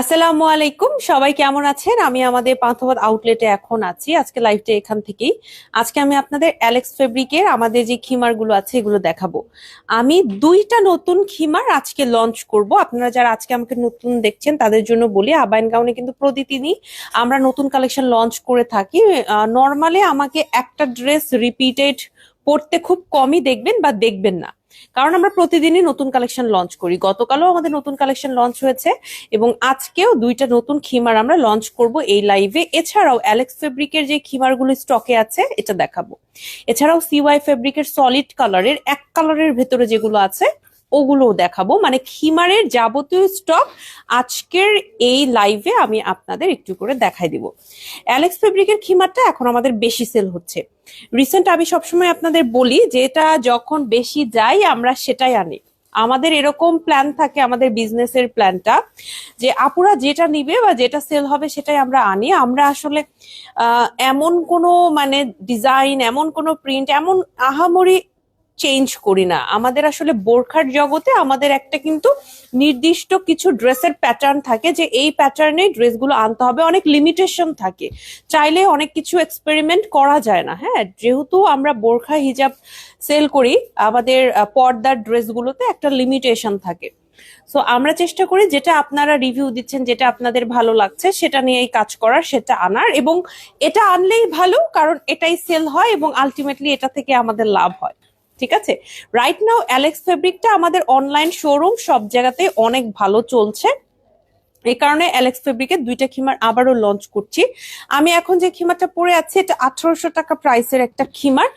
আসসালামু আলাইকুম, সবাই কেমন আছেন? আমি আমাদের পান্থপথ আউটলেটে এখন আছি, আজকে লাইভটা এখান থেকেই। আজকে আমি আপনাদের অ্যালেক্স ফেব্রিকের আমাদের যে খিমারগুলো আছে, এগুলো দেখাবো। আমি দুইটা নতুন খিমার আজকে লঞ্চ করব। আপনারা যারা আজকে আমাকে নতুন দেখছেন, তাদের জন্য বলি আবায়ন গাউনে কিন্তু প্রতিদিনই আমরা নতুন কালেকশন লঞ্চ করে থাকি। নর্মালি আমাকে একটা ড্রেস রিপিটেড পড়তে খুব কমই দেখবেন বা দেখবেন না। কারণ আমরা প্রতিদিনই নতুন কালেকশন লঞ্চ করি। গতকালও আমাদের নতুন কালেকশন লঞ্চ হয়েছে এবং আজকেও দুইটা নতুন খিমার আমরা লঞ্চ করব এই লাইভে এছাড়াও অ্যালেক্স ফেব্রিকের যে খিমারগুলো স্টকে আছে, এটা দেখাবো। এছাড়াও সিওয়াই ফেব্রিকের সলিড কালারের এক কালারের ভেতরে যেগুলো আছে ওগুলোও দেখাবো। মানে খিমারের যাবতীয় স্টক আজকের এই লাইভে আমি আপনাদের একটু করে দেখাই দিব। অ্যালেক্স ফেব্রিকের খিমারটা এখন আমাদের বেশি সেল হচ্ছে। রিসেন্ট আমি সবসময় আপনাদের বলি যে এটা যখন বেশি যাই আমরা সেটাই আনি। আমাদের এরকম প্ল্যান থাকে, আমাদের বিজনেসের প্ল্যানটা যে আপুরা যেটা নিবে বা যেটা সেল হবে সেটাই আমরা আনি। আমরা আসলে এমন কোনো মানে ডিজাইন এমন কোনো প্রিন্ট এমন আহামরি চেঞ্জ করি না। আমাদের আসলে বোরখার জগতে আমাদের একটা কিন্তু নির্দিষ্ট কিছু ড্রেসের প্যাটার্ন থাকে যে এই প্যাটার্নে ড্রেসগুলো আনতে হবে। অনেক লিমিটেশন থাকে। চাইলে অনেক কিছু এক্সপেরিমেন্ট করা যায় না হ্যাঁ? যেহেতু আমরা বোরখা, হিজাব সেল করি, আমাদের পর্দার ড্রেসগুলোতে একটা লিমিটেশন থাকে। সো আমরা চেষ্টা করি যেটা আপনারা রিভিউ দিচ্ছেন, যেটা আপনাদের ভালো লাগছে, সেটা নিয়েই কাজ করার, সেটা আনার এবং এটা আনলেই ভালো, কারণ এটাই সেল হয় এবং আলটিমেটলি এটা থেকে আমাদের লাভ হয়। ঠিক আছে? রাইট নাও অ্যালেক্স ফেব্রিকটা আমাদের অনলাইন শোরুম সব জায়গাতে অনেক ভালো চলছে। এই কারণে অ্যালেক্স ফেব্রিকের দুইটা খিমার আবারও লঞ্চ করছি। আমি এখন যে খিমারটা পরে আছি, এটা আঠারোশো টাকা প্রাইসের একটা খিমার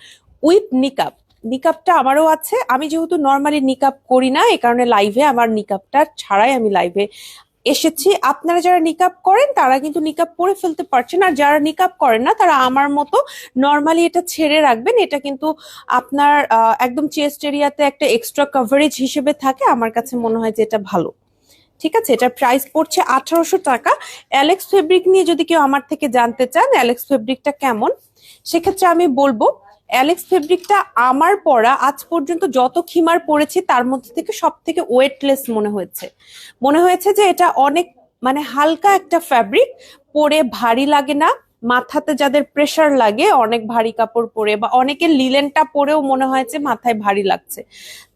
উইথ নিকাপ নিকাপটা আমারও আছে। আমি যেহেতু নর্মালি নিকাপ করি না, এই কারণে লাইভে আমার নিকাপটা ছাড়াই আমি লাইভে এসেছি। আপনারা যারা নিকাপ করেন, তারা কিন্তু নিকাপ পরে ফেলতে পারছেন। আর যারা নিকাপ করেন না, তারা আমার মতো নর্মালি এটা ছেড়ে রাখবেন। এটা কিন্তু আপনার একদম চেস্ট এরিয়াতে একটা এক্সট্রা কভারেজ হিসেবে থাকে। আমার কাছে মনে হয় যে এটা ভালো। ঠিক আছে? এটার প্রাইস পড়ছে আঠারোশো টাকা। অ্যালেক্স ফেব্রিক নিয়ে যদি কেউ আমার থেকে জানতে চান অ্যালেক্স ফেব্রিকটা কেমন? সেক্ষেত্রে আমি বলব অ্যালেক্স ফেব্রিকটা আমার পরা আজ পর্যন্ত যত খিমার পরেছি তার মধ্যে থেকে সব থেকে ওয়েটলেস মনে হয়েছে। মনে হয়েছে যে এটা অনেক মানে হালকা একটা ফ্যাব্রিক পরে ভারী লাগে না, মাথাতে যাদের প্রেশার লাগে, অনেক ভারী কাপড় পরে বা অনেকের লিলেনটা পরেও মনে হয়েছে মাথায় ভারী লাগছে,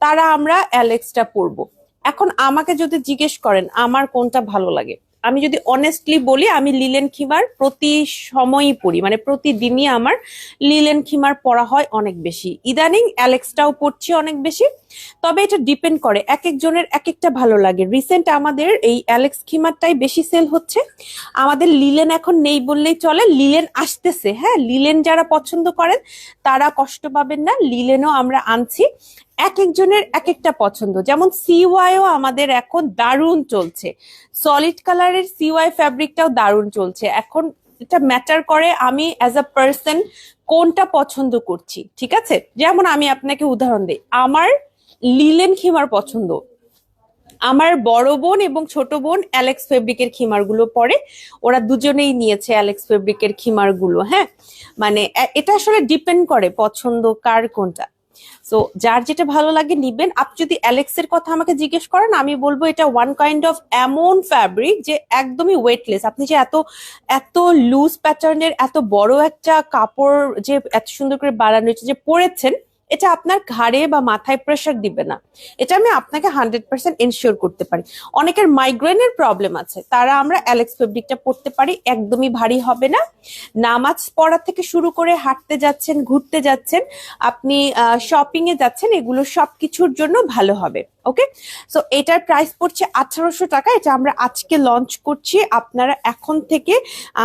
তারা আমরা অ্যালেক্সটা পরবো। এখন আমাকে যদি জিজ্ঞেস করেন, আমার কোনটা ভালো লাগে? আমি যদি অনেস্টলি বলি, আমি লিলেন খিমার প্রতি সময়ই পড়ি। মানে প্রতিদিনই আমার লিলেন খিমার পড়া হয় অনেক বেশি। ইদানিং অ্যালেক্সটাও পড়ছি অনেক বেশি। তবে এটা ডিপেন্ড করে এক একজনের এক একটা ভালো লাগে। রিসেন্ট আমাদের এই অ্যালেক্স খিমারটাই বেশি সেল হচ্ছে। আমাদের লিলেন এখন নেই বললেই চলে লিলেন আসতেছে হ্যাঁ? লিলেন যারা পছন্দ করেন, তারা কষ্ট পাবেন না লিলেনও আমরা আনছি। এক একজনের এক একটা পছন্দ যেমন সিওয়াইও আমাদের এখন দারুণ চলছে। সলিড কালারের সিওয়াই ফ্যাব্রিকটাও দারুণ চলছে। এখন এটা ম্যাটার করে আমি অ্যাজ আ পার্সন কোনটা পছন্দ করছি, ঠিক আছে? যেমন আমি আপনাকে উদাহরণ দিই। আমার লিলেন খিমার পছন্দ। আমার বড় বোন এবং ছোট বোন অ্যালেক্স ফেব্রিকের খিমারগুলো পরে। ওরা দুজনেই নিয়েছে অ্যালেক্স ফেব্রিকের খিমারগুলো হ্যাঁ? মানে এটা আসলে ডিপেন্ড করে পছন্দ কার কোনটা। সো যার যেটা ভালো লাগে নিবেন। আপনি যদি অ্যালেক্সের কথা আমাকে জিজ্ঞেস করেন, আমি বলব এটা ওয়ান কাইন্ড অফ এমন ফ্যাব্রিক যে একদমই ওয়েটলেস আপনি যে এত এত লুজ প্যাটার্নের এত বড় একটা কাপড় যে এত সুন্দর করে বানানো হয়েছে, যে পরেছেন এটা আপনার ঘাড়ে বা মাথায় প্রেশার দিবে না। এটা আমি আপনাকে হান্ড্রেড পার্সেন্ট এনশিওর করতে পারি। অনেকের মাইগ্রেনের প্রবলেম আছে। তারা আমরা অ্যালেক্স ফেব্রিকটা পড়তে পারি, একদমই ভারী হবে না। নামাজ পড়া থেকে শুরু করে হাঁটতে যাচ্ছেন, ঘুরতে যাচ্ছেন, আপনি শপিং এ যাচ্ছেন, এগুলো সব কিছুর জন্য ভালো হবে ওকে সো এটার প্রাইস পড়ছে আঠারোশো টাকা। এটা আমরা আজকে লঞ্চ করছি। আপনারা এখন থেকে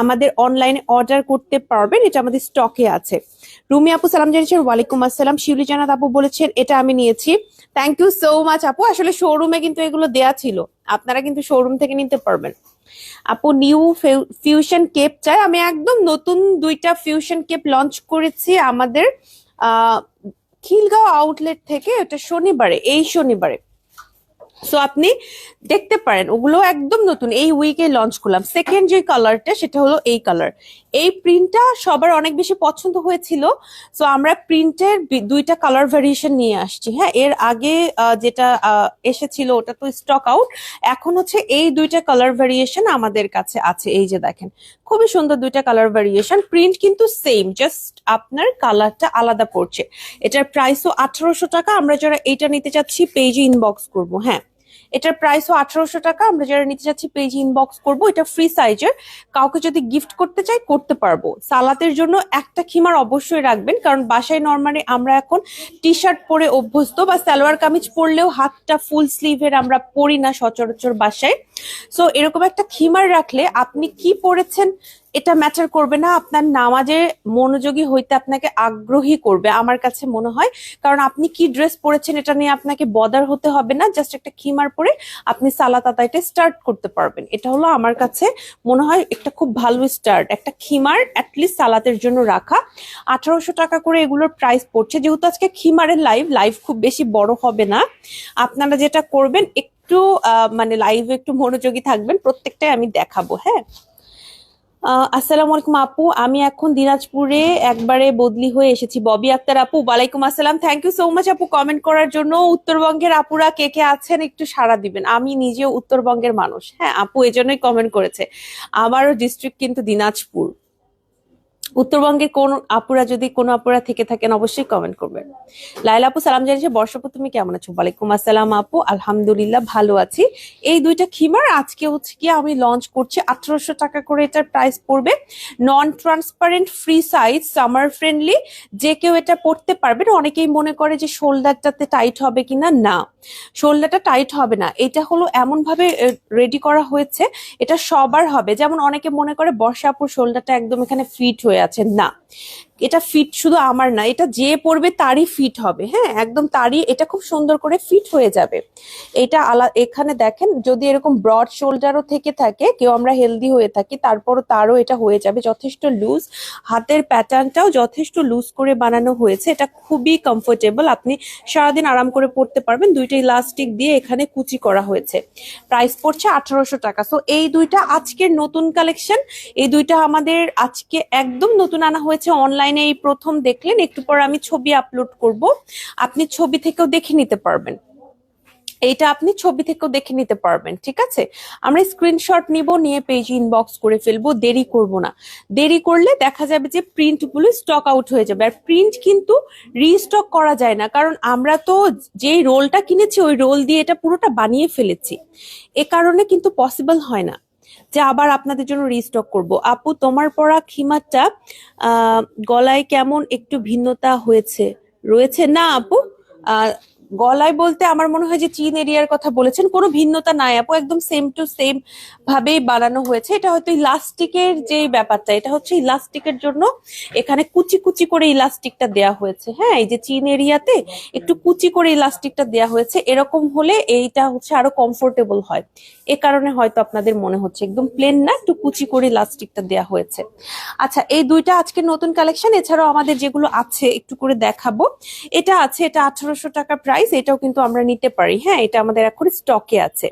আমাদের অনলাইনে অর্ডার করতে পারবেন। এটা আমাদের স্টকে আছে। রুমি আপু, সালাম জানিয়েছেন, ওয়ালাইকুম আসসালাম। শিউলি জানাত আপু বলেছেন, এটা আমি নিয়েছি। থ্যাংক ইউ সো মাচ আপু। আসলে শোরুমে কিন্তু এগুলো দেয়া ছিল। আপনারা কিন্তু শোরুম থেকে নিতে পারবেন। আপু নিউ ফিউশন কেপ চাই। আমি একদম নতুন দুইটা ফিউশন কেপ লঞ্চ করেছি আমাদের, আহ, খিলগাঁও আউটলেট থেকে, এটা শনিবারে, এই শনিবারে। সো আপনি দেখতে পারেন, ওগুলো একদম নতুন। এই উইকে লঞ্চ করলাম। সেকেন্ড যে কালারটা সেটা হলো এই কালার এই প্রিন্টটা সবার অনেক বেশি পছন্দ হয়েছিল। সো আমরা প্রিন্টের দুইটা কালার ভ্যারিয়েশন নিয়ে আসছি। হ্যাঁ এর আগে যেটা এসেছিল, ওটা তো স্টক আউট এখন হচ্ছে এই দুইটা কালার ভ্যারিয়েশন আমাদের কাছে আছে। এই যে দেখেন, খুবই সুন্দর দুইটা কালার ভ্যারিয়েশন প্রিন্ট কিন্তু সেম জাস্ট আপনার কালারটা আলাদা পড়ছে। এটার প্রাইসও আঠারোশো টাকা। আমরা যারা এইটা নিতে চাচ্ছি পেজে ইনবক্স করব। হ্যাঁ। এটার প্রাইসও আঠারোশো টাকা। আমরা যারা নিতে চাচ্ছি পেজে ইনবক্স করব, এটা ফ্রি সাইজের কাউকে যদি গিফট করতে চাই, করতে পারব। সালাতের জন্য একটা খিমার অবশ্যই রাখবেন, কারণ বাসায় নর্মালি আমরা এখন টি শার্ট পরে অভ্যস্ত বা সালোয়ার কামিজ পরলেও হাতটা ফুল স্লিভের আমরা পরি না সচরাচর বাসায়। সো এরকম একটা খিমার রাখলে আপনি কি পরেছেন এটা ম্যাটার করবে না, আপনার নামাজে মনোযোগী হইতে আপনাকে আগ্রহী করবে, আমার কাছে মনে হয়। কারণ আপনি কি ড্রেস পরেছেন এটা নিয়ে আপনাকে বদার হতে হবে না জাস্ট একটা খিমার পরে আপনি সালাত আদায়টা স্টার্ট করতে পারবেন। এটা হলো আমার কাছে মনে হয় একটা খুব ভালো স্টার্ট একটা খিমার অ্যাটলিস্ট সালাতের জন্য রাখা। আঠারোশো টাকা করে এগুলোর প্রাইস পড়ছে, যেহেতু আজকে খিমারের লাইভ লাইভ খুব বেশি বড় হবে না। আপনারা যেটা করবেন, একটু মানে লাইভে একটু মনোযোগী থাকবেন, প্রত্যেকটাই আমি দেখাবো হ্যাঁ? আসসালামু আলাইকুম আপু। আমি এখন দিনাজপুরে একবারে বদলি হয়ে এসেছি। ববি আক্তার আপু, ওয়ালাইকুম আসসালাম। থ্যাংক ইউ সো মাচ আপু কমেন্ট করার জন্য। উত্তরবঙ্গের আপুরা কে কে আছেন একটু সাড়া দিবেন। আমি নিজেও উত্তরবঙ্গের মানুষ। হ্যাঁ আপু এজন্যই কমেন্ট করেছে। আমারও ডিস্ট্রিক্ট কিন্তু দিনাজপুর। উত্তরবঙ্গের কোন আপুরা যদি কোন আপুরা থেকে থাকেন অবশ্যই কমেন্ট করবেন। লাইলা আপু, সালাম জানিয়েছে বর্ষাপু তুমি কেমন আছো? ওয়ালাইকুম আসসালাম আপু, আলহামদুলিল্লাহ ভালো আছি। এই দুইটা খিমার আজকে হচ্ছে কি আমি লঞ্চ করছি, আঠারোশো টাকা করে এটার প্রাইস পড়বে। Non transparent free size summer friendly যে কেউ এটা পড়তে পারবেন। অনেকেই মনে করে যে শোল্ডারটাতে টাইট হবে কিনা? না। শোল্ডারটা টাইট হবে না। এটা হলো এমন ভাবে রেডি করা হয়েছে। এটা সবার হবে। যেমন অনেকে মনে করে বর্ষাপুর শোল্ডারটা একদম এখানে ফিট হয়ে আছে না। এটা ফিট শুধু আমার না, এটা যে পরবে তারই ফিট হবে হ্যাঁ? একদম তারই, এটা খুব সুন্দর করে ফিট হয়ে যাবে। এটা আলা, এখানে দেখেন, যদি এরকম ব্রড শোল্ডারও থেকে থাকে, কেউ আমরা হেলদি হয়ে থাকি, তারপরও তারও এটা হয়ে যাবে, যথেষ্ট লুজ হাতের প্যাটার্নটাও যথেষ্ট লুজ করে বানানো হয়েছে, এটা খুবই কমফোর্টেবল আপনি সারাদিন আরাম করে পড়তে পারবেন, দুইটা ইলাস্টিক দিয়ে এখানে কুচি করা হয়েছে। প্রাইস পড়ছে আঠারোশো টাকা। সো এই দুইটা আজকের নতুন কালেকশন এই দুইটা আমাদের আজকে একদম নতুন আনা হয়েছে অনলাইনে এই প্রথম দেখলেন, একটু পর আমি ছবি আপলোড করব। আপনি ছবি থেকেও দেখে নিতে পারবেন। এইটা আপনি ছবি থেকেও দেখে নিতে পারবেন, ঠিক আছে? আমরা স্ক্রিনশট নিব, নিয়ে পেজ ইনবক্স করে ফেলব, দেরি করব না। দেরি করলে দেখা যাবে যে প্রিন্টগুলো স্টক আউট হয়ে যাবে। আর প্রিন্ট কিন্তু রিস্টক করা যায় না, কারণ আমরা তো যেই রোলটা কিনেছি, ওই রোল দিয়ে এটা পুরোটা বানিয়ে ফেলেছি। এ কারণে কিন্তু পসিবল হয় না। যে আবার আপনাদের জন্য রিস্টক করব। আপু, তোমার পরা খিমাটা গলায় কেমন একটু ভিন্নতা হয়েছে? রয়েছে না, আপু? গলায় বলতে আমার মনে হয় যে চীন এরিয়ার কথা বলেছেন, কোনো ভিন্নতা নাই আপু, একদম সেম টু সেম ভাবেই বানানো হয়েছে। এটা হয়তো ইলাস্টিকের যে ব্যাপারটা, এটা হচ্ছে ইলাস্টিকের জন্য এখানে কুচি কুচি করে ইলাস্টিকটা দেয়া হয়েছে। হ্যাঁ এই যে চীন এরিয়াতে একটু কুচি করে ইলাস্টিকটা দেয়া হয়েছে, এরকম হলে এইটা হচ্ছে আরও কমফোর্টেবল হয়। এ কারণে হয়তো আপনাদের মনে হচ্ছে একদম প্লেন না, একটু কুচি করে ইলাস্টিকটা দেয়া হয়েছে। আচ্ছা এই দুইটা আজকে নতুন কালেকশন এছাড়াও আমাদের যেগুলো আছে, একটু করে দেখাবো। এটা আছে, এটা আঠারোশো টাকা প্রাইস এটাও কিন্তু আমরা নিতে পারি। হ্যাঁ এটা আমাদের এখন স্টকে আছে।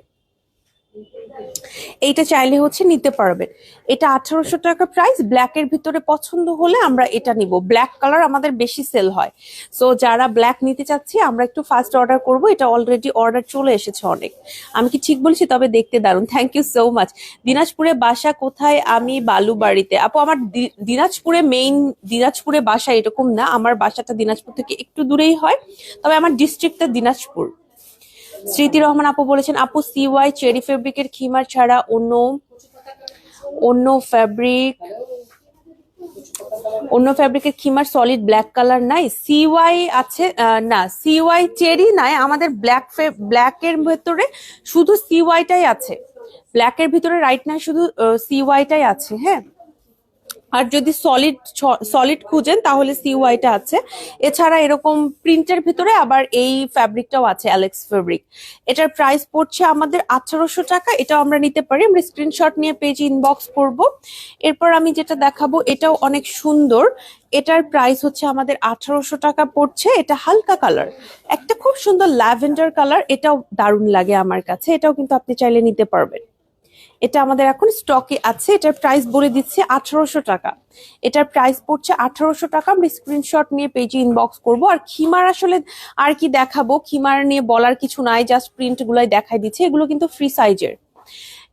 এইটা চাইলে হচ্ছে নিতে পারবেন। এটা আঠারোশো টাকা প্রাইস ব্ল্যাক এর ভিতরে পছন্দ হলে আমরা এটা নিব। ব্ল্যাক কালার আমাদের বেশি সেল হয়। সো যারা ব্ল্যাক নিতে চাচ্ছি, আমরা একটু ফার্স্ট অর্ডার করব। এটা অলরেডি অর্ডার চলে এসেছে অনেক। আমি কি ঠিক বলছি? তবে দেখতে দারুণ থ্যাংক ইউ সো মাচ দিনাজপুরে বাসা কোথায়? আমি বালুবাড়িতে। আপু, আমার দিনাজপুরে মেইন দিনাজপুরে বাসা এরকম না। আমার বাসাটা দিনাজপুর থেকে একটু দূরেই হয়। তবে আমার ডিস্ট্রিক্টটা দিনাজপুর। স্মৃতি রহমান আপু বলেছেন, আপু সিওয়াই চেরি ফেব্রিকের খিমার ছাড়া অন্য অন্য ফ্যাব্রিক অন্য ফ্যাব্রিকের খিমার সলিড ব্ল্যাক কালার নাই। সিওয়াই আছে না সিওয়াই চেরি নাই। আমাদের ব্ল্যাক ব্ল্যাক এর ভেতরে শুধু সিওয়াইটাই আছে। ব্ল্যাক এর ভিতরে রাইট নাই, শুধু সিওয়াইটাই আছে হ্যাঁ? আর যদি সলিড সলিড খুঁজেন, তাহলে সিওয়াইটা আছে। এছাড়া এরকম প্রিন্টের ভিতরে আবার এই ফ্যাব্রিকটাও আছে অ্যালেক্স ফেব্রিক এটার প্রাইস পড়ছে আমাদের আঠারোশো টাকা, এটাও আমরা নিতে পারি। আমরা স্ক্রিনশট নিয়ে পেজে ইনবক্স করব। এরপর আমি যেটা দেখাবো, এটাও অনেক সুন্দর। এটার প্রাইস হচ্ছে আমাদের আঠারোশো টাকা পড়ছে। এটা হালকা কালার একটা খুব সুন্দর ল্যাভেন্ডার কালার এটাও দারুণ লাগে আমার কাছে। এটাও কিন্তু আপনি চাইলে নিতে পারবেন। এটা আমাদের এখন স্টকে আছে। এটার প্রাইস বলে দিচ্ছে আঠারোশো টাকা। এটার প্রাইস পড়ছে আঠারোশো টাকা। আমরা স্ক্রিনশট নিয়ে পেজে ইনবক্স করব। আর খিমার আসলে আর কি দেখাবো? খিমার নিয়ে বলার কিছু নাই জাস্ট প্রিন্ট গুলাই দেখাই দিচ্ছে। এগুলো কিন্তু ফ্রি সাইজের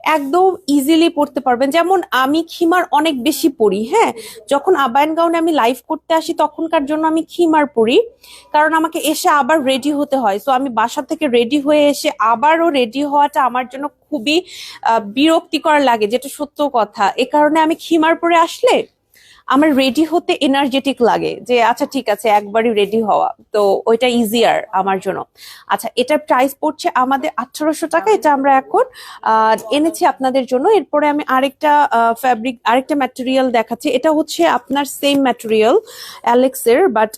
একদম ইজিলি পড়তে পারবেন। যেমন আমি খিমার অনেক বেশি পড়ি হ্যাঁ? যখন আবায়ন গাউনে আমি লাইভ করতে আসি, তখনকার জন্য আমি খিমার পড়ি। কারণ আমাকে এসে আবার রেডি হতে হয়। সো আমি বাসা থেকে রেডি হয়ে এসে আবারও রেডি হওয়াটা আমার জন্য খুবই বিরক্তিকর লাগে, যেটা সত্য কথা। এ কারণে আমি খিমার পরে আসলে আমার রেডি হতে এনার্জেটিক লাগে যে আচ্ছা ঠিক আছে, একবারই রেডি হওয়া। তো ওইটা ইজিয়ার আমার জন্য। আচ্ছা এটার প্রাইস পড়ছে আমাদের আঠারোশো টাকা, এটা আমরা এখন এনেছি আপনাদের জন্য। এরপরে আমি আরেকটা ফ্যাব্রিক আরেকটা ম্যাটেরিয়াল দেখাচ্ছি। এটা হচ্ছে আপনার সেম ম্যাটেরিয়াল অ্যালেক্সের বাট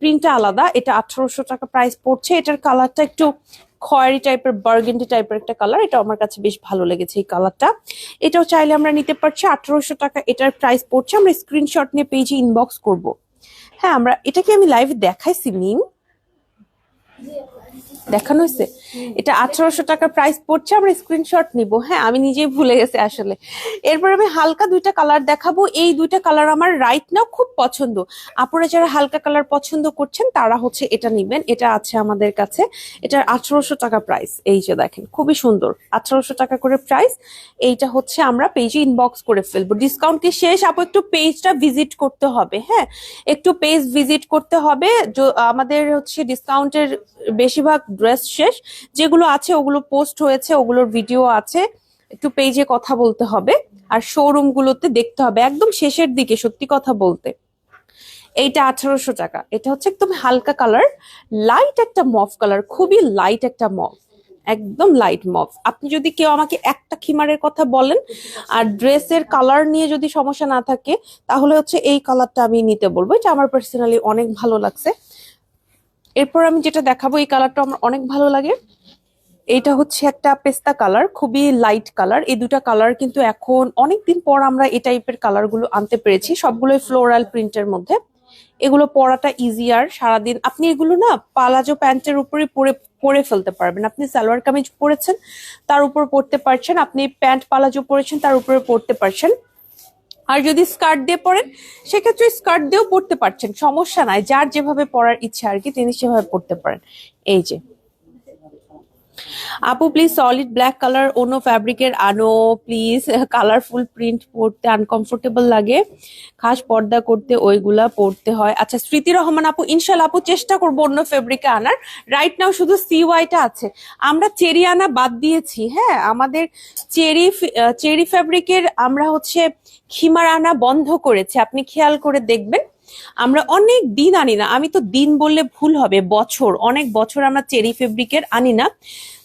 প্রিন্টটা আলাদা। এটা আঠারোশো টাকা প্রাইস পড়ছে। এটার কালারটা একটু খয়েরি টাইপের, বার্গেন্ডি টাইপের একটা কালার এটা আমার কাছে বেশ ভালো লেগেছে এই কালারটা এটাও চাইলে আমরা নিতে পারছি আঠারোশো টাকা, এটার প্রাইস পড়ছে, আমরা স্ক্রিনশট নিয়ে পেজে ইনবক্স করব। হ্যাঁ আমরা, এটাকে আমি লাইভ দেখাইছি, মিম। দেখানো হয়েছে? এটা আঠারোশো টাকার প্রাইস পড়ছে, আমরা স্ক্রিনশট নিব। হ্যাঁ আমি নিজেই ভুলে গেছি আসলে। এরপর আমি হালকা দুইটা কালার দেখাবো। এই দুইটা কালার আমার রাইট নাও খুব পছন্দ। আপনারা যারা হালকা কালার পছন্দ করছেন, তারা হচ্ছে এটা নিবেন। এটা আছে আমাদের কাছে। এটা আঠারোশো টাকা প্রাইস এই যে দেখেন, খুবই সুন্দর। আঠারোশো টাকা করে প্রাইস এইটা হচ্ছে আমরা পেজে ইনবক্স করে ফেলব। ডিসকাউন্ট কি শেষ? আপু, একটু পেজটা ভিজিট করতে হবে হ্যাঁ? একটু পেজ ভিজিট করতে হবে। আমাদের হচ্ছে ডিসকাউন্টের বেশিরভাগ ড্রেস শেষ। যেগুলো আছে, ওগুলো পোস্ট হয়েছে, ওগুলোর ভিডিও আছে। একটু পেজে কথা বলতে হবে। আর শোরুম গুলোতে দেখতে হবে। একদম শেষের দিকে, সত্যি কথা বলতে। এইটা আঠারোশো টাকা। এটা হচ্ছে একদম হালকা কালার লাইট একটা মফ কালার খুবই লাইট একটা মফ একদম লাইট মফ আপনি যদি কেউ আমাকে একটা খিমারের কথা বলেন, আর ড্রেসের কালার নিয়ে যদি সমস্যা না থাকে, তাহলে হচ্ছে এই কালারটা আমি নিতে বলব। এটা আমার পার্সোনালি অনেক ভালো লাগছে। এরপর আমি যেটা দেখাবো, এই কালারটা আমার অনেক ভালো লাগে। এটা হচ্ছে একটা পেস্তা কালার, খুবই লাইট কালার। এই দুটা কালার কিন্তু এখন অনেকদিন পর আমরা এই টাইপের কালারগুলো আনতে পেরেছি, সবগুলোই ফ্লোরাল প্রিন্টের মধ্যে। এগুলো পরাটা ইজি ইজিয়ার সারাদিন, আপনি এগুলো না পালাজো প্যান্টের উপরে পরে পরে ফেলতে পারবেন। আপনি সালোয়ার কামিজ পরেছেন, তার উপর পরতে পারছেন, আপনি প্যান্ট পালাজো পরেছেন, তার উপরে পরতে পারছেন। আর যদি স্কার্ট দিয়ে পরেন, সেক্ষেত্রে স্কার্ট দিয়েও পরতে পারছেন, সমস্যা নাই। যার যেভাবে পরার ইচ্ছা আর কি, তিনি সেভাবে পরতে পারেন। এই যে আপু প্লিজ সলিড ব্ল্যাক কালার অন্য ফ্যাব্রিকের আনো প্লিজ কালারফুল প্রিন্ট পরতে আনকমফোর্টেবল লাগে। খাস পর্দা করতে ওইগুলা পরতে হয়। আচ্ছা স্মৃতি রহমান আপু ইনশাল্লাহ আপু, চেষ্টা করব অন্য ফেব্রিকে আনার। রাইট নাও শুধু সি ওয়াইটা আছে। আমরা চেরি আনা বাদ দিয়েছি হ্যাঁ? আমাদের চেরি চেরি ফ্যাব্রিকের আমরা হচ্ছে খিমার আনা বন্ধ করেছি। আপনি খেয়াল করে দেখবেন। আমরা অনেক দিন আনি না, আমি তো দিন বললে ভুল হবে, বছর, অনেক বছর আমরা চেরি ফেব্রিকের আনি না।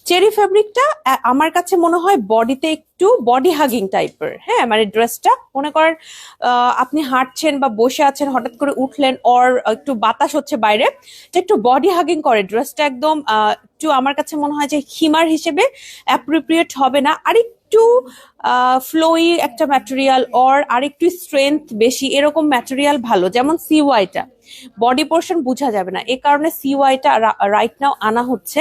চেরি ফেব্রিকটা আমার কাছে মনে হয় বডিতে একটু বডি হাগিং টাইপের হ্যাঁ মানে ড্রেসটা মনে করেন আপনি হাঁটছেন বা বসে আছেন, হঠাৎ করে উঠলেন অর একটু বাতাস হচ্ছে বাইরে তো একটু বডি হাগিং করে ড্রেসটা একদম একটু আমার কাছে মনে হয় যে হিমার হিসেবে অ্যাপ্রোপ্রিয়েট হবে না। আর একটু ফ্লোই একটা ম্যাটেরিয়াল অর আরেকটু স্ট্রেংথ বেশি, এরকম ম্যাটেরিয়াল ভালো। যেমন সিওয়াইটা বডি পোর্শন বোঝা যাবে না। এ কারণে সিওয়াইটা রাইট নাও আনা হচ্ছে।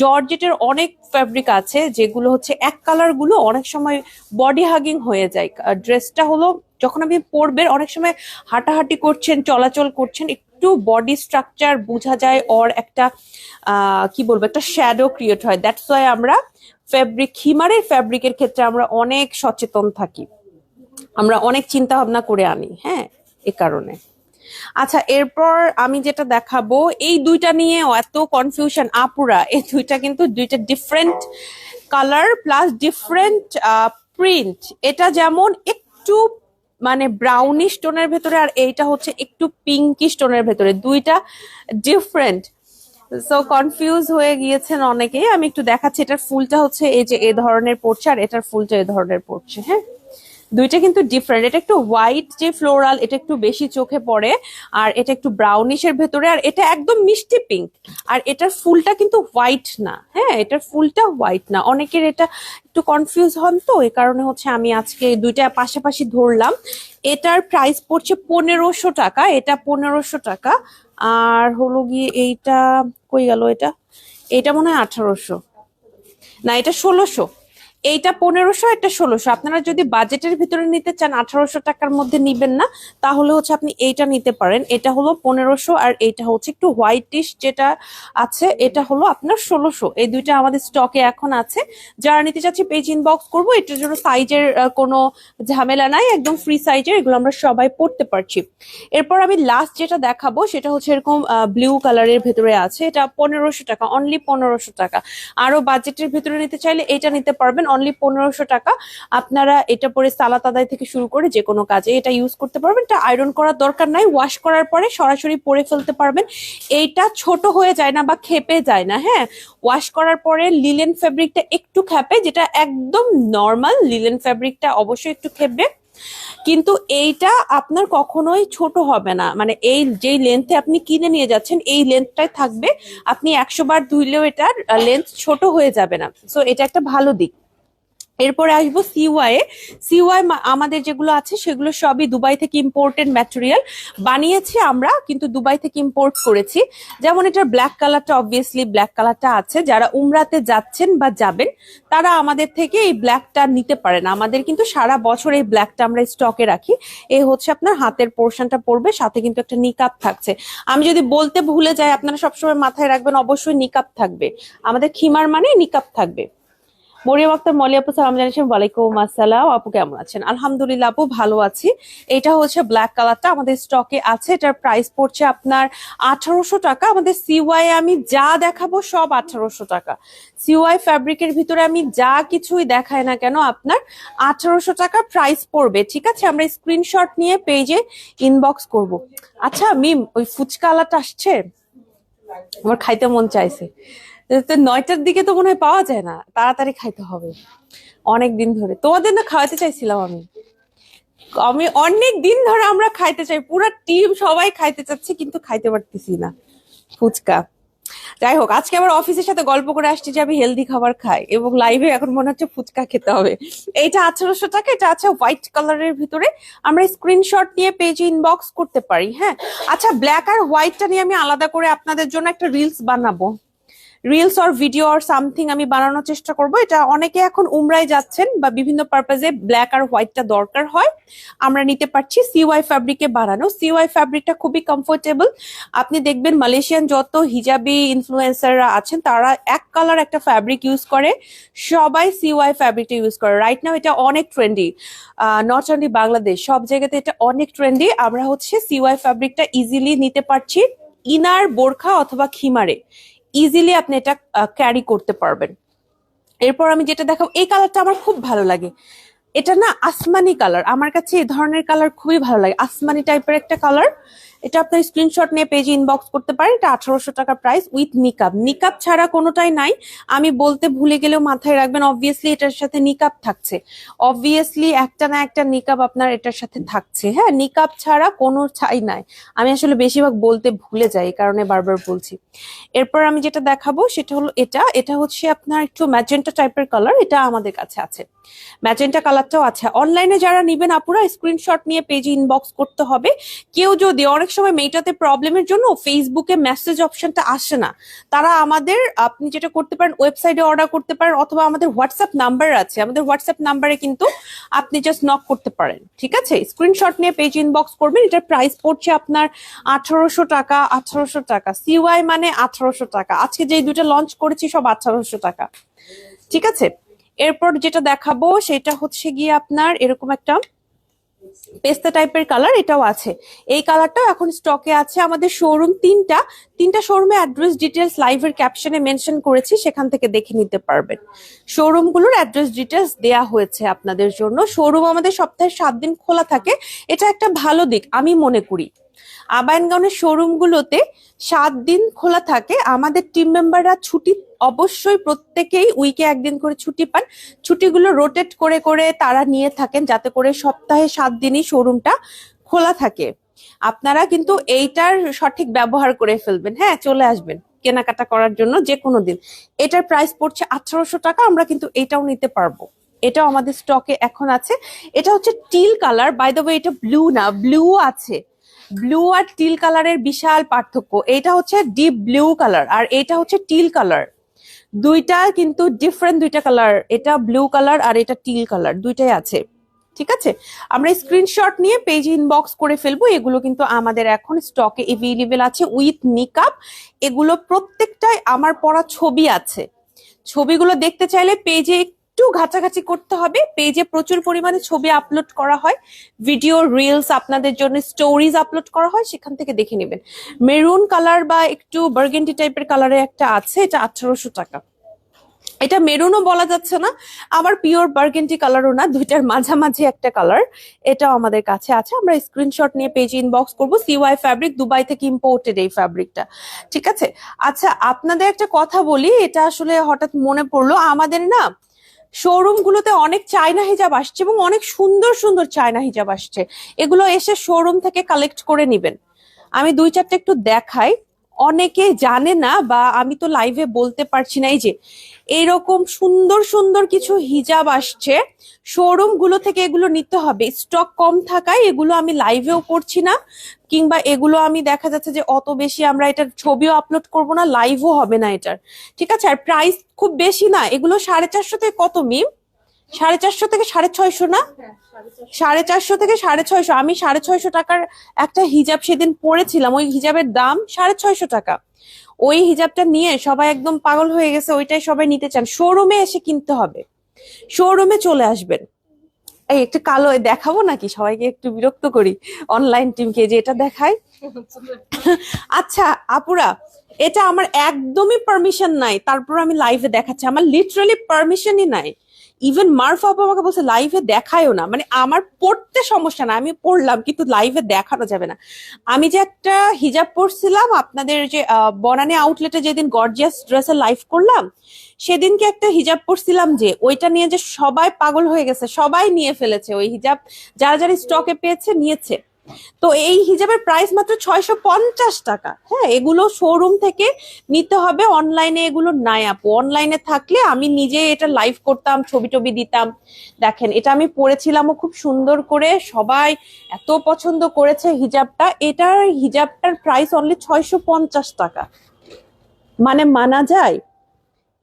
জর্জেটের অনেক ফ্যাব্রিক আছে, যেগুলো হচ্ছে এক কালারগুলো অনেক সময় বডি হাগিং হয়ে যায়। ড্রেসটা হলো যখন আপনি পরবেন, অনেক সময় হাঁটাহাঁটি করছেন, চলাচল করছেন, একটু বডি স্ট্রাকচার বোঝা যায় ওর একটা কি বলব, একটা শ্যাডো ক্রিয়েট হয়। দ্যাটস ওয়াই আমরা ফ্যাব্রিক হিমারের ফ্যাব্রিকের ক্ষেত্রে আমরা অনেক সচেতন থাকি। আমরা অনেক চিন্তা ভাবনা করে আনি হ্যাঁ এ কারণে। আচ্ছা এরপর আমি যেটা দেখাবো, এই দুইটা নিয়েও এত কনফিউশন আপুরা, এই দুইটা কিন্তু দুইটা different colour plus different print এটা যেমন একটু মানে ব্রাউনিশ টোনের ভেতরে আর এইটা হচ্ছে একটু পিঙ্কিশ টোনের ভেতরে। দুইটা ডিফারেন্ট সো কনফিউজ হয়ে গিয়েছেন অনেকেই। আমি একটু দেখাচ্ছি, এটার ফুলটা হচ্ছে এই যে এ ধরনের পড়ছে, আর এটার ফুলটা এ ধরনের পড়ছে হ্যাঁ? দুইটা কিন্তু ডিফারেন্ট এটা একটু হোয়াইট যে ফ্লোরাল এটা একটু বেশি চোখে পড়ে, আর এটা একটু ব্রাউনিশের ভেতরে, আর এটা একদম মিষ্টি পিঙ্ক আর এটার ফুলটা কিন্তু হোয়াইট না হ্যাঁ? এটার ফুলটা হোয়াইট না। অনেকের এটা একটু কনফিউজ হন তো এই কারণে হচ্ছে আমি আজকে দুইটা পাশাপাশি ধরলাম। এটার প্রাইস পড়ছে পনেরোশো টাকা, এটা পনেরোশো টাকা। আর হলো গিয়ে এইটা কই গেল এটা? এটা মনে হয় আঠারোশো। না এটা ষোলোশো। এইটা পনেরোশো এটা ষোলোশো। আপনারা যদি বাজেটের ভিতরে নিতে চান, আঠারোশো টাকার মধ্যে নিবেন না, তাহলে হচ্ছে আপনি এইটা নিতে পারেন। এটা হলো পনেরোশো আর এইটা হচ্ছে একটু হোয়াইটিশ যেটা আছে, এটা হলো আপনার ষোলোশো। এই দুইটা আমাদের স্টকে এখন আছে। যারা নিতে চাচ্ছি পেজ ইনবক্স করব। এটার জন্য সাইজের কোনো ঝামেলা নাই, একদম ফ্রি সাইজের এগুলো আমরা সবাই পড়তে পারছি। এরপর আমি লাস্ট যেটা দেখাবো, সেটা হচ্ছে এরকম ব্লু কালারের ভেতরে আছে। এটা পনেরোশো টাকা অনলি পনেরোশো টাকা। আরও বাজেটের ভেতরে নিতে চাইলে এটা নিতে পারবেন অনলি পনেরোশো টাকা। আপনারা এটা পরে সালাত আদায় থেকে শুরু করে যে কোনো কাজে এটা ইউজ করতে পারবেন। এটা আয়রন করার দরকার নাই ওয়াশ করার পরে সরাসরি পরে ফেলতে পারবেন। এইটা ছোট হয়ে যায় না বা খেপে যায় না হ্যাঁ? ওয়াশ করার পরে লিলেন ফেব্রিকটা একটু খেপে, যেটা একদম নর্মাল লিলেন ফেব্রিকটা অবশ্যই একটু খেপবে। কিন্তু এইটা আপনার কখনোই ছোট হবে না। মানে এই যেই লেন্থে আপনি কিনে নিয়ে যাচ্ছেন, এই লেন্থটাই থাকবে। আপনি একশো বার ধুইলেও এটার লেন্থ ছোট হয়ে যাবে না। সো এটা একটা ভালো দিক। এরপরে আসব সিওয়াই সিওয়াই আমাদের যেগুলো আছে সেগুলো সবই দুবাই থেকে ইম্পোর্টেড ম্যাটেরিয়াল বানিয়েছি আমরা, কিন্তু দুবাই থেকে ইম্পোর্ট করেছি। যেমন এটার ব্ল্যাক কালারটা অবভিয়াসলি ব্ল্যাক কালারটা আছে। যারা উমরাতে যাচ্ছেন বা যাবেন, তারা আমাদের থেকে এই ব্ল্যাকটা নিতে পারেন। আমাদের কিন্তু সারা বছর এই ব্ল্যাকটা আমরা স্টকে রাখি। এই হচ্ছে আপনার হাতের পোর্শনটা পড়বে, সাথে কিন্তু একটা নিকাপ থাকছে। আমি যদি বলতে ভুলে যাই, আপনারা সবসময় মাথায় রাখবেন, অবশ্যই নিকাপ থাকবে। আমাদের খিমার মানে নিকাপ থাকবে। মরিয়ম আক্তার, মলি আপু, সালাম জানিয়েছেন ওয়ালাইকুম আসসালাম। আপু, কেমন আছেন? আলহামদুলিল্লাহ, আপু, ভালো আছি। এটা হচ্ছে ব্ল্যাক কালারটা আমাদের স্টকে আছে। এটার প্রাইস পড়ছে আপনার আঠারোশো টাকা। আমাদের সিওয়াই আমি যা দেখাবো সব আঠারোশো টাকা। সিওয়াই ফ্যাব্রিকের ভিতরে আমি যা কিছুই দেখাই না কেন, আপনার আঠারোশো টাকা প্রাইস পড়বে। ঠিক আছে? আমরা স্ক্রিনশট নিয়ে পেজে ইনবক্স করব। আচ্ছা মিম ওই ফুচকা আলাটা আসছে? আমার খাইতে মন চাইছে। নয়টার দিকে তো মনে হয় পাওয়া যায় না। তাড়াতাড়ি খাইতে হবে। অনেক দিন ধরে। তোমাদের না খাওয়াতে চাইছিলাম আমি। আমি অনেক দিন ধরে আমরা খাইতে চাই। পুরো টিম সবাই খাইতে চাচ্ছে, কিন্তু খাইতে পারতেছি না। ফুচকা। যাই হোক, আজকে আবার অফিসের সাথে গল্প করে আসছি যে আমি হেলদি খাবার খাই এবং লাইভে এখন মনে হচ্ছে ফুচকা খেতে হবে। এইটা আঠারোশো টাকা, এটা আছে হোয়াইট কালারের ভিতরে। আমরা স্ক্রিনশট নিয়ে পেজে ইনবক্স করতে পারি হ্যাঁ? আচ্ছা ব্ল্যাক আর হোয়াইটটা নিয়ে আমি আলাদা করে আপনাদের জন্য একটা রিলস বানাবো। Reels or video or something আমি বানানোর চেষ্টা করব। এটা অনেকে এখন উমরায় যাচ্ছেন বা বিভিন্ন পারপাজে ব্ল্যাক আর হোয়াইটটা দরকার হয়। আমরা নিতে পারছি সিওয়াই ফ্যাব্রিকে বানানো। সিওয়াই ফ্যাব্রিকটা খুবই কমফোর্টেবল আপনি দেখবেন মালয়েশিয়ান যত হিজাবি ইনফ্লুয়েন্সাররা আছেন, তারা এক কালার একটা ফ্যাব্রিক ইউজ করে। সবাই সিওয়াই ফ্যাব্রিকটা ইউজ করে। রাইট নাও এটা অনেক ট্রেন্ডি নট অনলি বাংলাদেশ, সব জায়গাতে এটা অনেক ট্রেন্ডি আমরা হচ্ছে সিওয়াই ফ্যাব্রিকটা ইজিলি নিতে পারছি। ইনার বোরখা অথবা খিমারে। ইজিলি আপনি এটা ক্যারি করতে পারবেন। এরপর আমি যেটা দেখাবো, এই কালারটা আমার খুব ভালো লাগে। এটা না আসমানি কালার আমার কাছে এই ধরনের কালার খুবই ভালো লাগে। আসমানি টাইপের একটা কালার এটা আপনার স্ক্রিনশট নিয়ে পেজে ইনবক্স করতে পারেন। এটা আঠারোশো টাকা প্রাইস উইথ নিকাপ নিকাপ ছাড়া কোনোটাই নাই। আমি বলতে ভুলে গেলেও মাথায় রাখবেন অবভিয়াসলি এটার সাথে নিকাপ থাকছে। অবভিয়াসলি একটা না একটা নিকাপ আপনার এটার সাথে থাকছে। হ্যাঁ নিকাপ ছাড়া কোনো ছাই নাই। আমি আসলে বেশিরভাগ বলতে ভুলে যাই, এই কারণে বারবার বলছি। এরপর আমি যেটা দেখাবো সেটা হলো এটা। এটা হচ্ছে আপনার একটু ম্যাজেন্টা টাইপের কালার এটা আমাদের কাছে আছে। ম্যাজেন্টা কালারটাও আছে। অনলাইনে যারা নিবেন, আপুরা স্ক্রিনশট নিয়ে পেজে ইনবক্স করতে হবে। কেউ যদি অনেক সময় মেয়েটাতে প্রবলেমের জন্য ফেসবুকে মেসেজ অপশনটা আসে না। তারা আমাদের, আপনি যেটা করতে পারেন ওয়েবসাইটে অর্ডার করতে পারেন, অথবা আমাদের হোয়াটসঅ্যাপ নাম্বার আছে। আমাদের হোয়াটসঅ্যাপ নাম্বারে কিন্তু আপনি জাস্ট নক করতে পারেন, ঠিক আছে? স্ক্রিনশট নিয়ে পেজ ইনবক্স করবেন, এটার প্রাইস পড়ছে আপনার আঠারোশো টাকা আঠারোশো টাকা। সিওয়াই মানে আঠারোশো টাকা। আজকে যে দুটো লঞ্চ করেছি, সব আঠারোশো টাকা। ঠিক আছে? এরপর যেটা দেখাবো, সেটা হচ্ছে গিয়ে আপনার এরকম একটা পেস্তা টাইপের কালার এটাও আছে। এই কালারটাও এখন স্টকে আছে। আমাদের শোরুম তিনটা তিনটা শোরুমে অ্যাড্রেস ডিটেলস লাইভ লাইভের ক্যাপশনে মেনশন করেছি, সেখান থেকে দেখে নিতে পারবেন। শোরুমগুলোর অ্যাড্রেস ডিটেলস দেয়া হয়েছে আপনাদের জন্য। শোরুম আমাদের সপ্তাহে সাত দিন খোলা থাকে। এটা একটা ভালো দিক, আমি মনে করি। আবায়ন গাউনের শোরুমগুলোতে সাত দিন খোলা থাকে। আমাদের টিম মেম্বাররা ছুটি অবশ্যই প্রত্যেকেই উইকে একদিন করে ছুটি পান। ছুটিগুলো রোটেট করে করে তারা নিয়ে থাকেন যাতে করে সপ্তাহে সাত দিনই শোরুমটা খোলা থাকে। আপনারা কিন্তু এইটার সঠিক ব্যবহার করে ফেলবেন। হ্যাঁ চলে আসবেন কেনাকাটা করার জন্য যে কোনো দিন। এটার প্রাইস পড়ছে আঠারোশো টাকা, আমরা কিন্তু এটাও নিতে পারব। এটাও আমাদের স্টকে এখন আছে। এটা হচ্ছে teal colour by the way এটা ব্লু না ব্লু আছে। ব্লু আর টিল কালারের বিশাল পার্থক্য। এটা হচ্ছে ডিপ ব্লু কালার আর এটা হচ্ছে টিল কালার। দুইটা কিন্তু ডিফারেন্ট দুইটা কালার। এটা ব্লু কালার আর এটা টিল কালার। দুইটাই আছে। ঠিক আছে? আমরা স্ক্রিনশট নিয়ে পেজ ইনবক্স করে ফেলব। এগুলো কিন্তু আমাদের এখন স্টকে এভেলেবেল আছে উইথ নিকাপ এগুলো প্রত্যেকটাই আমার পড়া ছবি আছে। ছবিগুলো দেখতে চাইলে পেজে একটু ঘাটাঘাটি করতে হবে। পেজে প্রচুর পরিমাণে ছবি আপলোড করা হয়। ভিডিও রিলস আপনাদের জন্য স্টোরিজ আপলোড করা হয়, সেখান থেকে দেখে নেবেন। মেরুন কালার বা একটু বার্গেন্ডি টাইপের কালারের একটা আছে, এটা আঠারোশো টাকা। এটা মেরুনও বলা যাচ্ছে না, আবার পিওর বার্গেন্টি কালারও না, দুইটার মাঝামাঝি একটা কালার এটাও আমাদের কাছে আছে। আমরা স্ক্রিনশট নিয়ে পেজ ইনবক্স করব। সিওয়াই ফ্যাব্রিক দুবাই থেকে ইম্পোর্টেড এই ফ্যাব্রিকটা ঠিক আছে? আচ্ছা আপনাদের একটা কথা বলি, এটা আসলে হঠাৎ মনে পড়ল, আমাদের না শোরুম গুলোতে অনেক চায়না হিজাব আসছে এবং অনেক সুন্দর সুন্দর চায়না হিজাব আসছে। এগুলো এসে শোরুম থেকে কালেক্ট করে নিবেন। আমি দুই চারটে একটু দেখাই। অনেকে জানে না বা আমি তো লাইভে বলতে পারছি না, এই যে এরকম সুন্দর সুন্দর কিছু হিজাব আসছে শোরুমগুলো থেকে এগুলো নিতে হবে। স্টক কম থাকায় এগুলো আমি লাইভেও করছি না, কিংবা এগুলো আমি দেখা যাচ্ছে যে অত বেশি আমরা এটার ছবিও আপলোড করব না লাইভও হবে না এটার। ঠিক আছে? আর প্রাইস খুব বেশি না, এগুলো সাড়ে চারশো থেকে কত মিম সাড়ে চারশো থেকে সাড়ে ছয়শো না? সাড়ে চারশো থেকে সাড়ে ছয়শো। আমি সাড়ে ছয়শো টাকার একটা হিজাব সেদিন পরেছিলাম। ওই হিজাবের দাম সাড়ে ছয়শো টাকা। ওই হিজাবটা নিয়ে সবাই একদম পাগল হয়ে গেছে, ওইটাই সবাই নিতে চান। শোরুমে এসে কিনতে হবে। শোরুমে চলে আসবেন। এই একটু কালো দেখাবো নাকি? সবাইকে একটু বিরক্ত করি। অনলাইন টিমকে যে এটা দেখাই আচ্ছা আপুরা, এটা আমার একদমই পারমিশন নাই। তারপর আমি লাইভে দেখাচ্ছি। আমার লিটারালি পারমিশনই নাই। ইভেন মারফা আপু আমাকে বলছে লাইভে দেখায়ও না। মানে আমার পড়তে সমস্যা না, আমি পড়লাম, কিন্তু লাইভে দেখানো যাবে না। আমি যে একটা হিজাব পরছিলাম, আপনাদের যে বনানে আউটলেটে যেদিন গর্জিয়াস ড্রেসে লাইভ করলাম, সেদিনকে একটা হিজাব পরছিলাম যে, ওইটা নিয়ে যে সবাই পাগল হয়ে গেছে, সবাই নিয়ে ফেলেছে। ওই হিজাব যারা যারা স্টকে পেয়েছে, নিয়েছে। তো এই হিজাবের প্রাইস মাত্র ছয়শো পঞ্চাশ টাকা। হ্যাঁ এগুলো শোরুম থেকে নিতে হবে। অনলাইনে এগুলো নাই আপু। অনলাইনে থাকলে আমি নিজে এটা লাইভ করতাম ছবি টবি দিতাম। দেখেন, এটা আমি পরেছিলামও খুব সুন্দর করে। সবাই এত পছন্দ করেছে হিজাবটা। এটার হিজাবটার প্রাইস অনলি ছয়শো পঞ্চাশ টাকা। মানে মানা যায়?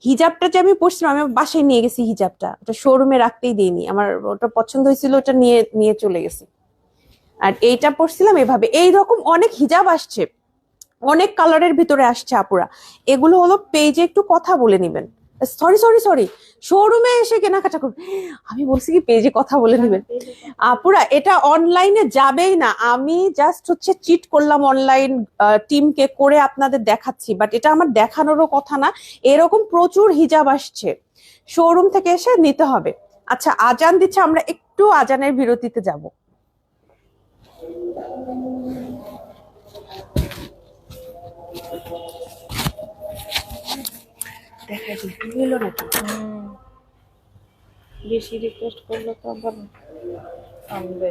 হিজাবটা যে আমি পরছিলাম, আমি বাসায় নিয়ে গেছি হিজাবটা। ওটা শোরুমে রাখতেই দিইনি। আমার ওটা পছন্দ হয়েছিল, ওটা নিয়ে নিয়ে চলে গেছি। আর এইটা পরছিলাম এভাবে। এই রকম অনেক হিজাব আসছে অনেক কালারের ভিতরে আসছে আপুরা। এগুলো হলো পেজে একটু কথা বলে নিবেন। সরি সরি সরি শোরুমে এসে কেনাকাটা করবেন আমি বলছি কি পেজে কথা বলে নিবেন। আপুরা এটা অনলাইনে যাবেই না। আমি জাস্ট হচ্ছে চিট করলাম অনলাইন টিমকে করে আপনাদের দেখাচ্ছি। বাট এটা আমার দেখানোরও কথা না। এরকম প্রচুর হিজাব আসছে। শোরুম থেকে এসে নিতে হবে। আচ্ছা আজান দিচ্ছে আমরা একটু আজানের বিরতিতে যাব। দেখা একটু নিল নাকি বেশি রিকোয়েস্ট করলে তো আবার আনবে।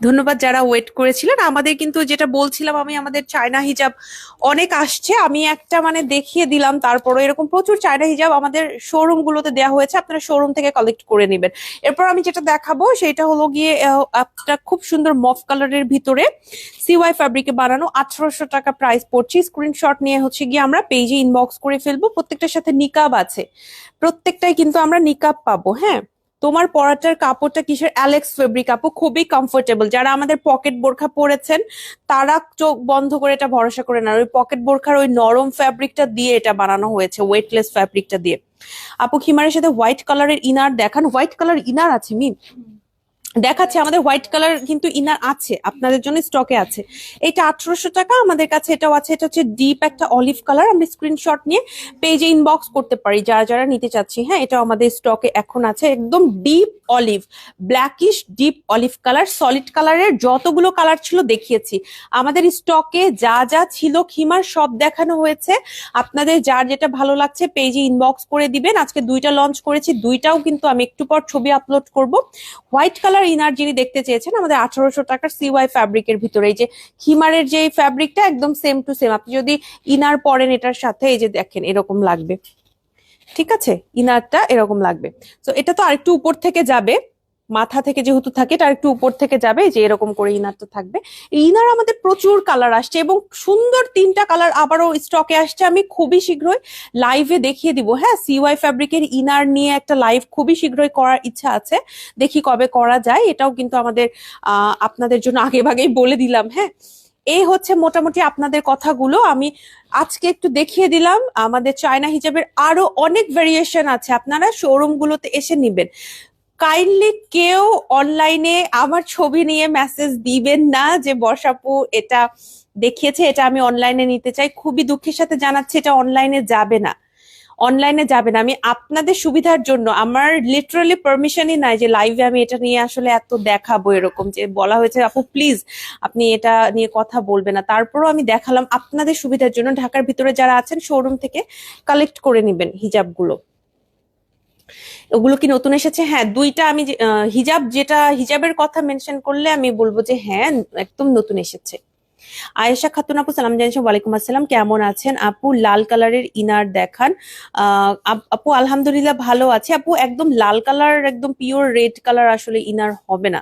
ধন্যবাদ যারা ওয়েট করেছিলেন। আমাদের কিন্তু যেটা বলছিলাম, আমি আমাদের চায়না হিজাব অনেক আসছে। আমি একটা মানে দেখিয়ে দিলাম, তারপরে এরকম প্রচুর চায়না হিজাব আমাদের শোরুম গুলোতে দেওয়া হয়েছে, আপনারা শোরুম থেকে কালেক্ট করে নেবেন। এরপর আমি যেটা দেখাবো, সেটা হলো গিয়ে একটা খুব সুন্দর মফ কালারের ভিতরে সিওয়াই ফ্যাব্রিকে বানানো আঠারোশো টাকা প্রাইস পড়ছে। স্ক্রিনশট নিয়ে হচ্ছে গিয়ে আমরা পেজে ইনবক্স করে ফেলব। প্রত্যেকটার সাথে নিকাব আছে। প্রত্যেকটাই কিন্তু আমরা নিকাব পাবো হ্যাঁ? তোমার পরাটার কাপড়টা কিসের? অ্যালেক্স ফেব্রিক আপু, খুবই কমফোর্টেবল যারা আমাদের পকেট বোরখা পরেছেন, তারা চোখ বন্ধ করে এটা ভরসা করে না ওই পকেট বোরখার ওই নরম ফ্যাব্রিকটা দিয়ে এটা বানানো হয়েছে ওয়েটলেস ফ্যাব্রিকটা দিয়ে। আপু, খিমারের সাথে হোয়াইট কালারের ইনার দেখান। হোয়াইট কালার ইনার আছে, মিম? দেখাচ্ছে আমাদের হোয়াইট কালার কিন্তু ইনার আছে, আপনাদের জন্য স্টকে আছে। এটা আঠারোশো টাকা, আমাদের কাছে এটাও আছে, এটা হচ্ছে ডিপ একটা অলিভ কালার আমরা স্ক্রিনশট নিয়ে পেজে ইনবক্স করতে পারি, যারা যারা নিতে চাচ্ছি হ্যাঁ এটা আমাদের স্টকে এখন আছে, একদম deep olive blackish deep olive colour solid কালারের যতগুলো কালার ছিল দেখিয়েছি। আমাদের স্টকে যা যা ছিল খিমার, সব দেখানো হয়েছে। আপনাদের যার যেটা ভালো লাগছে পেজে ইনবক্স করে দিবেন। আজকে দুইটা লঞ্চ করেছি, দুইটাও কিন্তু আমি একটু পর ছবি আপলোড করব। হোয়াইট কালার ইনার যিনি দেখতে চেয়েছেন, আমাদের আঠারোশো টাকার সিওয়াই ফ্যাব্রিকের ভিতরে, এই যে খিমারের যে ফ্যাব্রিকটা একদম সেম টু সেম আপনি যদি ইনার পরেন এটার সাথে, এই যে দেখেন, এরকম লাগবে। ঠিক আছে? ইনারটা এরকম লাগবে। তো এটা তো আরেকটু উপর থেকে যাবে। মাথা থেকে যেহেতু থাকে, এটা একটু উপর থেকে যাবে যে এরকম করে ইনারটা থাকবে। ইনার আমাদের প্রচুর কালার আসছে এবং সুন্দর তিনটা কালার আবারও স্টকে আসছে, আমি খুবই শীঘ্রই লাইভে দেখিয়ে দিব। হ্যাঁ সিওয়াই ফ্যাব্রিকের ইনার নিয়ে একটা লাইভ খুবই শীঘ্রই করার ইচ্ছা আছে। দেখি কবে করা যায়, এটাও কিন্তু আমাদের আপনাদের জন্য আগে ভাগেই বলে দিলাম হ্যাঁ। এই হচ্ছে মোটামুটি আপনাদের কথাগুলো, আমি আজকে একটু দেখিয়ে দিলাম। আমাদের চায়না হিজাবের আরও অনেক ভেরিয়েশন আছে, আপনারা শোরুম গুলোতে এসে নিবেন। কাইন্ডলি কেউ অনলাইনে আমার ছবি নিয়ে মেসেজ দিবেন না যে বর্ষাপু এটা দেখিয়েছে, এটা আমি অনলাইনে নিতে চাই। খুবই দুঃখের সাথে জানাচ্ছি, এটা অনলাইনে যাবে না। অনলাইনে যাবে না। আমি আপনাদের সুবিধার জন্য, আমার লিটারালি পারমিশনই নাই যে লাইভে আমি এটা নিয়ে আসলে এত দেখাবো এরকম। যে, বলা হয়েছে, আপু প্লিজ আপনি এটা নিয়ে কথা বলবেন না। তারপরও আমি দেখালাম, আপনাদের সুবিধার জন্য ঢাকার ভিতরে যারা আছেন শোরুম থেকে কালেক্ট করে নেবেন হিজাবগুলো। ওগুলো কি নতুন এসেছে? হ্যাঁ দুইটা আমি হিজাব যেটা, হিজাবের কথা মেনশন করলে আমি বলব যে হ্যাঁ একদম নতুন এসেছে। আয়েশা খাতুন আপু, সালাম জানিয়েছেন ওয়ালাইকুম আসসালাম, কেমন আছেন? আপু, লাল কালারের ইনার দেখান। আপু আলহামদুলিল্লাহ ভালো আছে। আপু, একদম লাল কালার, একদম পিওর রেড কালার আসলে ইনার হবে না।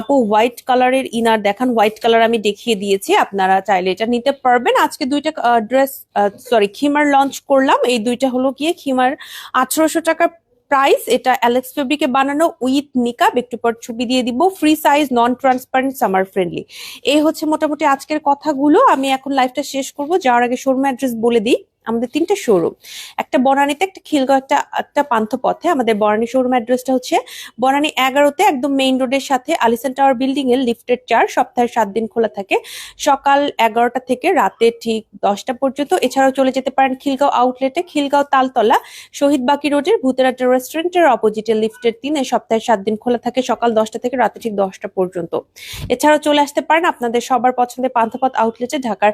আপু হোয়াইট কালারের ইনার দেখান। হোয়াইট কালার আমি দেখিয়ে দিয়েছি, আপনারা চাইলে এটা নিতে পারবেন। আজকে দুইটা ড্রেস সরি খিমার লঞ্চ করলাম। এই দুইটা হলো গিয়ে খিমার আঠারোশো টাকা প্রাইস এটা অ্যালেক্স ফেব্রিকে বানানো উইথ নিকাব একটু পর ছবি দিয়ে দিব। Free size non transparent summer friendly এই হচ্ছে মোটামুটি আজকের কথাগুলো। আমি এখন লাইভটা শেষ করব। যাওয়ার আগে শোরুম অ্যাড্রেস বলে দিই। আমাদের তিনটে শোরুম একটা বনানীতে, একটা খিলগাঁও, একটা একটা পান্থপথে। আমাদের বনানী শোরুম অ্যাড্রেসটা হচ্ছে বনানী এগারোতে, একদম মেইন রোডের সাথে আলিসান টাওয়ার বিল্ডিং এর লিফটের চার, সপ্তাহে সাত দিন খোলা থাকে। সকাল এগারোটা থেকে রাতে ঠিক দশটা পর্যন্ত। এছাড়াও চলে যেতে পারেন খিলগাঁও আউটলেটে খিলগাঁও তালতলা, শহীদ বাকি রোডের ভূতেরাটা রেস্টুরেন্টের অপোজিটে লিফটের তিনে সপ্তাহে সাত দিন খোলা থাকে সকাল দশটা থেকে রাতে ঠিক দশটা পর্যন্ত। এছাড়াও চলে আসতে পারেন আপনাদের সবার পছন্দের পান্থপথ আউটলেটে ঢাকার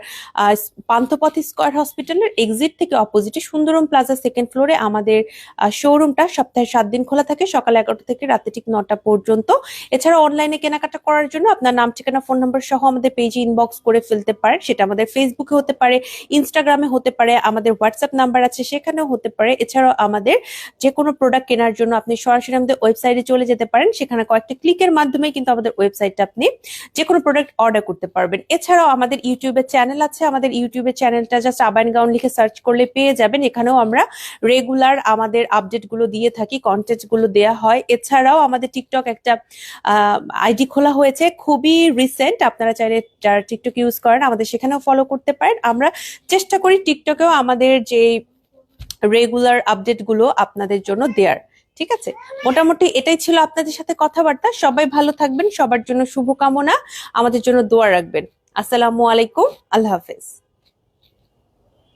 পান্থপথ স্কোয়ার হসপিটালের এক্সিট থেকে অপোজিটে সুন্দরম প্লাজা সেকেন্ড ফ্লোরে আমাদের শোরুমটা সপ্তাহে সাত দিন খোলা থাকে, সকাল এগারোটা থেকে রাতে ঠিক নটা পর্যন্ত। এছাড়া অনলাইনে কেনাকাটা করার জন্য আপনার নাম, ঠিকানা ফোন নাম্বার সহ আমাদের পেজে ইনবক্স করে ফেলতে পারেন। সেটা আমাদের ফেসবুকে হতে পারে ইনস্টাগ্রামে হতে পারে, আমাদের হোয়াটসঅ্যাপ নাম্বার আছে সেখানেও হতে পারে। এছাড়াও আমাদের যে কোনো প্রোডাক্ট কেনার জন্য আপনি সরাসরি আমাদের ওয়েবসাইটে চলে যেতে পারেন। সেখানে কয়েকটা ক্লিকের মাধ্যমে কিন্তু আমাদের ওয়েবসাইটটা আপনি যে কোনো প্রোডাক্ট অর্ডার করতে পারবেন। এছাড়াও আমাদের ইউটিউবের চ্যানেল আছে। আমাদের ইউটিউবের চ্যানেলটা জাস্ট আবাইন গাউন লিখে সার্চ করলে পেয়ে যাবেন। এখানেও আমরা রেগুলার আমাদের আপডেটগুলো দিয়ে থাকি কন্টেন্টগুলো দেয়া হয়। এছাড়াও আমাদের টিকটক একটা আইডি খোলা হয়েছে, খুবই রিসেন্ট আপনারা চাইলে যারা টিকটক ইউজ করেন, আমাদের সেখানেও ফলো করতে পারেন। আমরা চেষ্টা করি টিকটকেও আমাদের যে রেগুলার আপডেটগুলো আপনাদের জন্য দেয়ার। ঠিক আছে? মোটামুটি এটাই ছিল আপনাদের সাথে কথাবার্তা। সবাই ভালো থাকবেন, সবার জন্য শুভকামনা। আমাদের জন্য দোয়া রাখবেন। আসসালামু আলাইকুম। আল্লাহ হাফেজ।